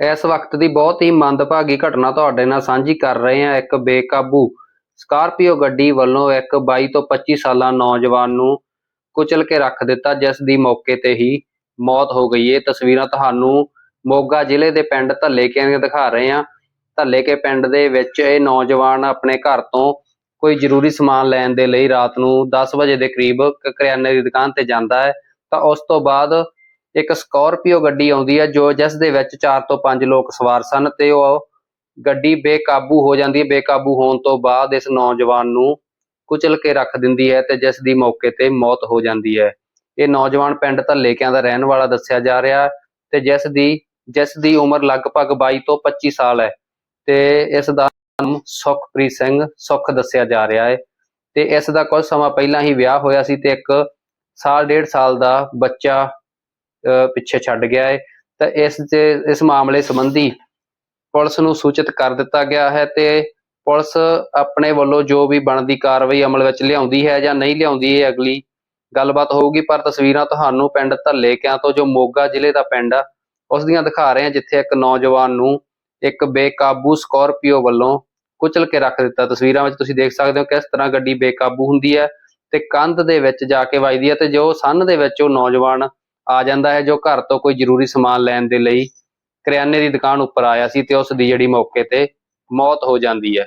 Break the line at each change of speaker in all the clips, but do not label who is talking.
ਇਸ ਵਕਤ ਦੀ ਬਹੁਤ ਹੀ ਮੰਦਭਾਗੀ ਘਟਨਾ ਤੁਹਾਡੇ ਨਾਲ ਸਾਂਝੀ ਕਰ ਰਹੇ ਹਾਂ ਇੱਕ ਬੇਕਾਬੂ ਸਕਾਰਪੀਓ ਗੱਡੀ ਵੱਲੋਂ ਇੱਕ 22 ਤੋਂ 25 ਸਾਲਾ ਨੌਜਵਾਨ ਨੂੰ ਕੁਚਲ ਕੇ ਰੱਖ ਦਿੱਤਾ, ਜਿਸ ਦੀ ਮੌਕੇ ਤੇ ਹੀ ਮੌਤ ਹੋ ਗਈ ਇਹ ਤਸਵੀਰਾਂ ਤੁਹਾਨੂੰ ਮੋਗਾ ਜ਼ਿਲ੍ਹੇ ਦੇ ਪਿੰਡ ਧੱਲੇਕਿਆਂ ਦੀਆਂ ਦਿਖਾ ਰਹੇ ਹਾਂ। ਧੱਲੇਕੇ ਪਿੰਡ ਦੇ ਵਿੱਚ ਇਹ ਨੌਜਵਾਨ ਆਪਣੇ ਘਰ ਤੋਂ ਕੋਈ ਜ਼ਰੂਰੀ ਸਮਾਨ ਲੈਣ ਦੇ ਲਈ ਰਾਤ ਨੂੰ 10 ਵਜੇ ਦੇ ਕਰੀਬ ਕਰਿਆਨੇ ਦੀ ਦੁਕਾਨ ਤੇ ਜਾਂਦਾ ਹੈ। ਤਾਂ ਉਸ ਤੋਂ ਬਾਅਦ ਇੱਕ ਸਕਾਰਪੀਓ ਗੱਡੀ ਆਉਂਦੀ ਹੈ, ਜੋ ਜਿਸ ਦੇ ਵਿੱਚ 4 ਤੋਂ 5 ਲੋਕ ਸਵਾਰ ਸਨ ਤੇ ਉਹ ਗੱਡੀ ਬੇਕਾਬੂ ਹੋ ਜਾਂਦੀ ਹੈ। ਬੇਕਾਬੂ ਹੋਣ ਤੋਂ ਬਾਅਦ ਇਸ ਨੌਜਵਾਨ ਨੂੰ ਕੁਚਲ ਕੇ ਰੱਖ ਦਿੰਦੀ ਹੈ ਤੇ ਜਿਸ ਦੀ ਮੌਕੇ ਤੇ ਮੌਤ ਹੋ ਜਾਂਦੀ ਹੈ। ਇਹ ਨੌਜਵਾਨ ਪਿੰਡ ਧੱਲੇਕਿਆਂ ਦਾ ਰਹਿਣ ਵਾਲਾ ਦੱਸਿਆ ਜਾ ਰਿਹਾ ਹੈ ਤੇ ਜਿਸ ਦੀ ਜਿਸ ਦੀ ਉਮਰ ਲਗਭਗ 22 ਤੋਂ 25 ਸਾਲ ਹੈ ਤੇ ਇਸ ਦਾ ਨਾਮ ਸੁਖਪ੍ਰੀਤ ਸਿੰਘ ਸੁਖ ਦੱਸਿਆ ਜਾ ਰਿਹਾ ਹੈ ਤੇ ਇਸ ਦਾ ਕੁਝ ਸਮਾਂ ਪਹਿਲਾਂ ਹੀ ਵਿਆਹ ਹੋਇਆ ਸੀ ਤੇ ਇੱਕ ਸਾਲ, ਡੇਢ ਸਾਲ ਦਾ ਬੱਚਾ, ਅਹ, ਪਿੱਛੇ ਛੱਡ ਗਿਆ ਹੈ ਤਾਂ ਇਸ ਤੇ ਇਸ ਮਾਮਲੇ ਸੰਬੰਧੀ ਪੁਲਿਸ ਨੂੰ ਸੂਚਿਤ ਕਰ ਦਿੱਤਾ ਗਿਆ ਹੈ ਤੇ ਪੁਲਿਸ ਆਪਣੇ ਵੱਲੋਂ ਜੋ ਵੀ ਬਣਦੀ ਕਾਰਵਾਈ ਅਮਲ ਵਿੱਚ ਲਿਆਉਂਦੀ ਹੈ ਜਾਂ ਨਹੀਂ ਲਿਆਉਂਦੀ, ਇਹ ਅਗਲੀ ਗੱਲਬਾਤ ਹੋਊਗੀ, ਪਰ ਤਸਵੀਰਾਂ ਤੁਹਾਨੂੰ ਪਿੰਡ ਧੱਲੇਕਿਆਂ ਤੋਂ, ਜੋ ਮੋਗਾ ਜ਼ਿਲ੍ਹੇ ਦਾ ਪਿੰਡ ਆ, ਉਸ ਦੀਆਂ ਦਿਖਾ ਰਹੇ ਹਾਂ, ਜਿੱਥੇ ਇੱਕ ਨੌਜਵਾਨ ਨੂੰ ਇੱਕ ਬੇਕਾਬੂ ਸਕਾਰਪੀਓ ਵੱਲੋਂ ਕੁਚਲ ਕੇ ਰੱਖ ਦਿੱਤਾ। ਤਸਵੀਰਾਂ ਵਿੱਚ ਤੁਸੀਂ ਦੇਖ ਸਕਦੇ ਹੋ ਕਿਸ ਤਰ੍ਹਾਂ ਗੱਡੀ ਬੇਕਾਬੂ ਹੁੰਦੀ ਹੈ ਤੇ ਕੰਧ ਦੇ ਵਿੱਚ ਜਾ ਕੇ ਵੱਜਦੀ ਹੈ ਤੇ ਜੋ ਸੰਨ ਦੇ ਵਿੱਚ ਉਹ ਨੌਜਵਾਨ ਆ ਜਾਂਦਾ ਹੈ, ਜੋ ਘਰ ਤੋਂ ਕੋਈ ਜ਼ਰੂਰੀ ਸਮਾਨ ਲੈਣ ਦੇ ਲਈ ਕਰਿਆਨੇ ਦੀ ਦੁਕਾਨ ਉੱਪਰ ਆਇਆ ਸੀ ਤੇ ਉਸ ਦੀ ਜਿਹੜੀ ਮੌਕੇ ਤੇ ਮੌਤ ਹੋ ਜਾਂਦੀ ਹੈ।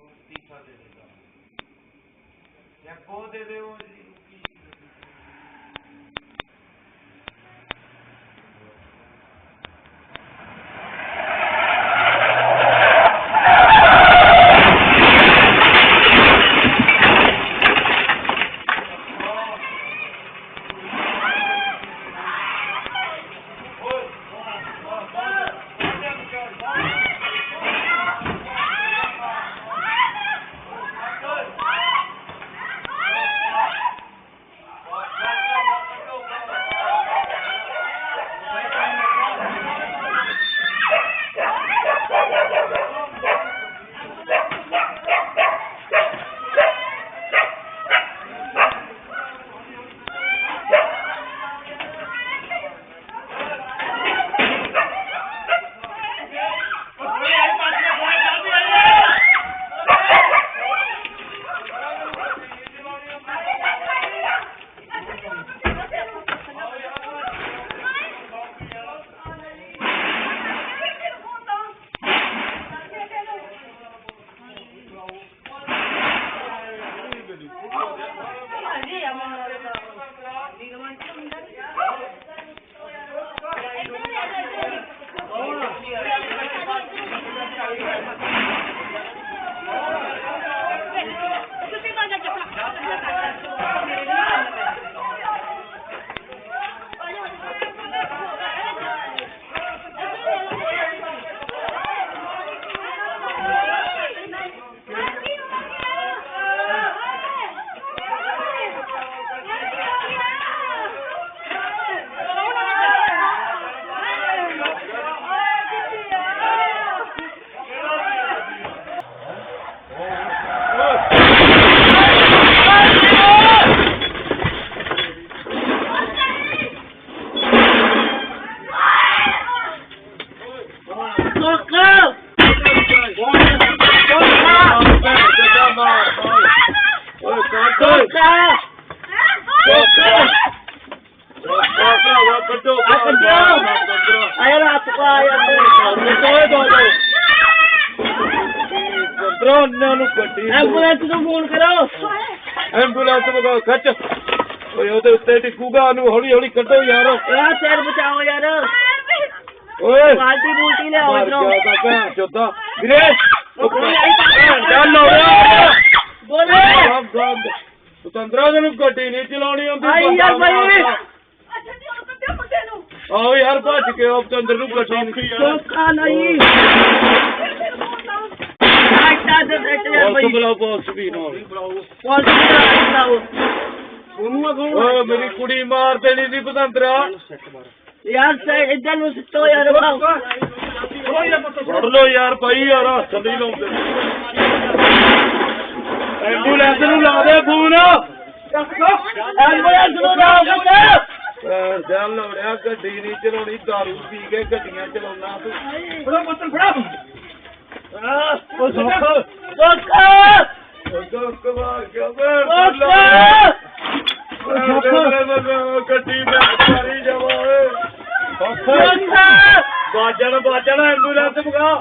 ਉਹ ਤੀਸਰਾ ਦੇ ਦੇਗਾ ਜਾਂ। ਕੋ ਦੇ ਦੇ ਉਹ ਜੀ
ਐਂਬੂਲੈਂਸ ਨੂੰ ਫੋਨ ਕਰੋ
ਐਂਬੂਲੈਂਸ ਮਗਾ ਖੱਚ। ਓਏ ਉਹਦੇ ਉੱਤੇ ਟਿਕੂਗਾ ਉਹਨੂੰ ਹੌਲੀ ਹੌਲੀ ਕੱਢੋ ਯਾਰ।
ਯਾਰ ਸਿਰ ਬਚਾਓ ਯਾਰ।
ਓਏ।
ਬਾਲਟੀ ਬੂਲਟੀ ਲਿਆਓ
ਮਰ
ਇਧਰੋਂ।
ਗਿਆ ਤਾਂ ਭੈਣ ਚੋਦਾ ਵੀਰੇ ਉਹ ਭੈਣ ਚੱਲ ਹੋ ਗਿਆ।
ਬੋਲੇ।
ਸੁਤੰਦਰਾ ਨੂੰ ਗੱਡੀ ਨਹੀਂ ਚਲਾਉਣੀ ਆਉਂਦੀ
ਆਈ ਯਾਰ ਬਾਈ।
ਆਓ ਯਾਰ ਭੱਜ ਕੇ ਆਪ ਚੰਦਰ ਨੂੰ ਗੱਡੀ ਨਹੀਂ
ਧੋਖਾ ਨਹੀਂ
ਪੁਲਿਸ ਬੁਲਾਓ ਪੁਲਿਸ ਵੀ
ਨੂੰ ਉਹਨੂੰ ਅਗੋਂ
ਓਏ ਮੇਰੀ ਕੁੜੀ ਮਾਰ ਦੇਣੀ ਸੀ ਪਤੰਦਰਾ।
ਯਾਰ ਸੇ ਇੱਧਰ ਨੂੰ ਸਿੱਟੋ ਯਾਰ
ਫੜ ਲੋ ਯਾਰ ਭਾਈ ਯਾਰ ਹੱਥ ਨਹੀਂ ਲਾਉਂਦੇ। ਐਂਬੂਲੈਂਸ ਨੂੰ ਲਾ ਦੇ ਫੋਨ।
ਐਂਬੂਲੈਂਸ ਨੂੰ ਪੁੱਤ।
ਭੈਣ ਚੱਲ ਲੋੜਿਆ ਗੱਡੀ ਨਹੀਂ ਚਲਾਉਣੀ ਦਾਰੂ ਪੀ ਕੇ ਗੱਡੀਆਂ ਚਲਾਉਣਾ ਤੂੰ।
ਫੜੋ ਪੁੱਤ ਫੜੋ।
ਉਹ ਸੁੱਖ
ਧੋਖਾ
ਉਹ ਕਵਾ ਗਿਆ
ਧੋਖਾ
ਗੱਡੀ ਮੈਂ ਮਾਰੀ ਜਾਵਾਂ
ਧੋਖਾ
ਬਾਜਣ ਬਾਜਣ ਐਂਬੂਲੈਂਸ ਮਗਾ